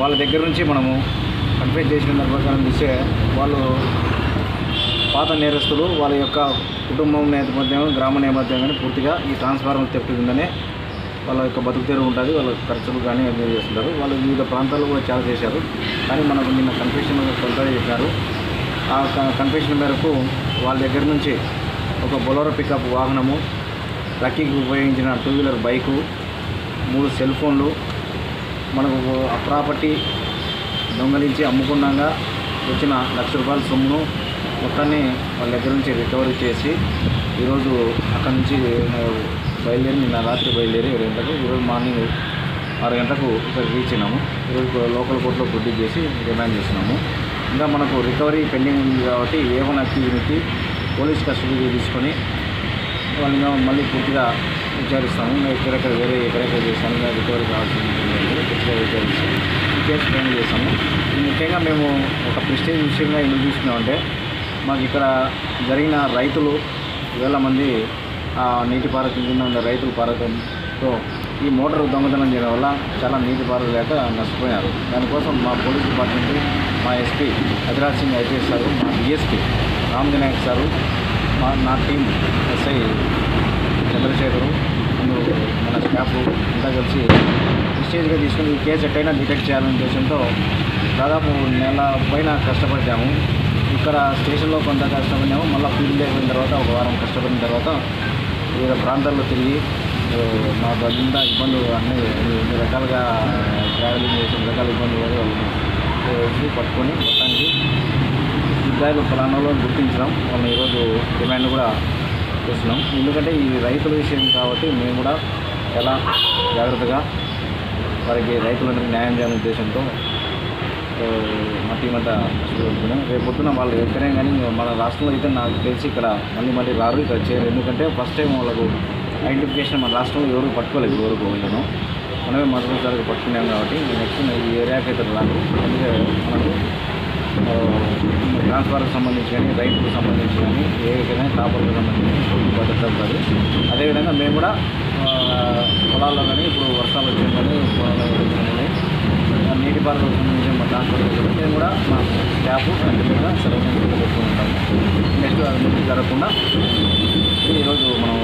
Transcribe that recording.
వాళ్ళ దగ్గర నుంచి మనము కన్ఫ్యూజ్ చేసిన దాని ప్రకారం చూస్తే వాళ్ళు పాత నేరస్తులు వాళ్ళ యొక్క కుటుంబం నేపథ్యం గ్రామ నేపథ్యం కానీ పూర్తిగా ఈ ట్రాన్స్ఫార్మర్ తెప్పి ఉందనే వాళ్ళ యొక్క బతుకు తెరువు ఉంటుంది. వాళ్ళ ఖర్చులు కానీ అన్నీ చేస్తుంటారు. వాళ్ళు వివిధ ప్రాంతాల్లో కూడా చాలా చేశారు. కానీ మనకు నిన్న కన్ఫెషన్ కొంత చెప్పారు ఆ కన్ఫెషన్ మేరకు వాళ్ళ దగ్గర నుంచి ఒక బొలోరో పికప్ వాహనము ట్రక్కింగ్ ఉపయోగించిన టూ వీలర్ బైకు మూడు సెల్ ఫోన్లు మనకు ఆ ప్రాపర్టీ దొంగలించి అమ్ముకున్నాగా వచ్చిన లక్ష రూపాయల సొమ్మును మొత్తాన్ని వాళ్ళ దగ్గర నుంచి రికవరీ చేసి ఈరోజు అక్కడి నుంచి బయలుదేరి నిన్న రాత్రి బయలుదేరి ఏడు గంటలకు ఈరోజు మార్నింగ్ ఆరు గంటలకు ఇక్కడ రీచ్ అయినాము. ఈరోజు లోకల్ కోర్టులో ప్రొడ్యూస్ చేసి రిమాండ్ చేసినాము. ఇంకా మనకు రికవరీ పెండింగ్ ఉంది కాబట్టి ఏ వన్ పోలీస్ కస్టడీకి తీసుకొని వాళ్ళని మళ్ళీ పూర్తిగా విచారిస్తాము. ఇంకా ఎక్కడెక్కడ వేరే ఎక్కడెక్కడ చేస్తాము ఇంకా రికవరీ కావాల్సింది పూర్తిగా విచారిస్తాము ఈ కేసు ఫైన్ ముఖ్యంగా మేము ఒక ప్రెస్టేజ్ విషయంగా ఎందుకు చూసుకున్నామంటే మాకు ఇక్కడ జరిగిన రైతులు వేల మంది ఆ నీటి పారకం కింద ఉన్న రైతుల పారకంతో ఈ మోటార్ దొంగతనం చేయడం వల్ల చాలా నీటి పారలు లేక నష్టపోయారు దానికోసం మా పోలీస్ డిపార్ట్మెంట్ మా SP Adhiraj Singh IPS sir మా డిఎస్పీ రామ్ వినాయక్ సారు మా నా టీం ఎస్ఐ చంద్రశేఖరు మన స్టాఫ్ అంతా కలిసి స్టేజ్గా తీసుకుని ఈ కేసు ఎట్టయినా డిటెక్ట్ చేయాలనే ఉద్దేశంతో దాదాపు నెల పైన కష్టపడ్డాము. ఇక్కడ స్టేషన్లో కొంత కష్టపడినాము మళ్ళీ ఫీల్డ్ అయిపోయిన తర్వాత ఒక వారం కష్టపడిన తర్వాత వివిధ ప్రాంతాల్లో తిరిగి ఆ, మా అంతా ఇబ్బందులు అన్ని ఎన్ని రకాలుగా ట్రావెలింగ్ చేసి రకాల ఇబ్బందులు వాళ్ళని వచ్చి పట్టుకొని మొత్తానికి ఇబ్బందులు ఫలానాలో గుర్తించడం మనం ఈరోజు డిమాండ్ కూడా చేస్తున్నాం. ఎందుకంటే ఈ రైతుల విషయం కాబట్టి మేము కూడా చాలా జాగ్రత్తగా వారికి రైతులందరికీ న్యాయం చేయాలనే ఉద్దేశంతో మట్టి మా టీం అంతా రేపు పొద్దున వాళ్ళు ఎక్కడే కానీ మన రాష్ట్రంలో అయితే నాకు తెలిసి ఇక్కడ మళ్ళీ మళ్ళీ రారు ఇక్కడ చేయరు ఎందుకంటే ఫస్ట్ టైం వాళ్ళకు ఐడెంటిఫికేషన్ మన రాష్ట్రంలో ఎవరు పట్టుకోలేదు ఎవరు వీళ్ళను మనమే మొదటిసారి పట్టుకున్నాం కాబట్టి నెక్స్ట్ ఈ ఏరియాకి అయితే రాదు అందుకే మనకు ట్రాన్స్ఫార్కి సంబంధించి కానీ రైతుకు సంబంధించి కానీ ఏ విధంగా కాపర్లకు సంబంధించి పూర్తి అదేవిధంగా మేము కూడా పొలాల్లో కానీ ఇప్పుడు వర్షాలు వచ్చాయి కానీ పొలాల్లో వచ్చినా కానీ ఆ, నీటిపారుదలకు సంబంధించిన మా దాంట్లో కూడా మేము కూడా మా స్టాఫ్ కంటిన్యూగా సెలవు పెట్టుకుని నెక్స్ట్ అది ముందుకు జరగకుండా ఈరోజు మనం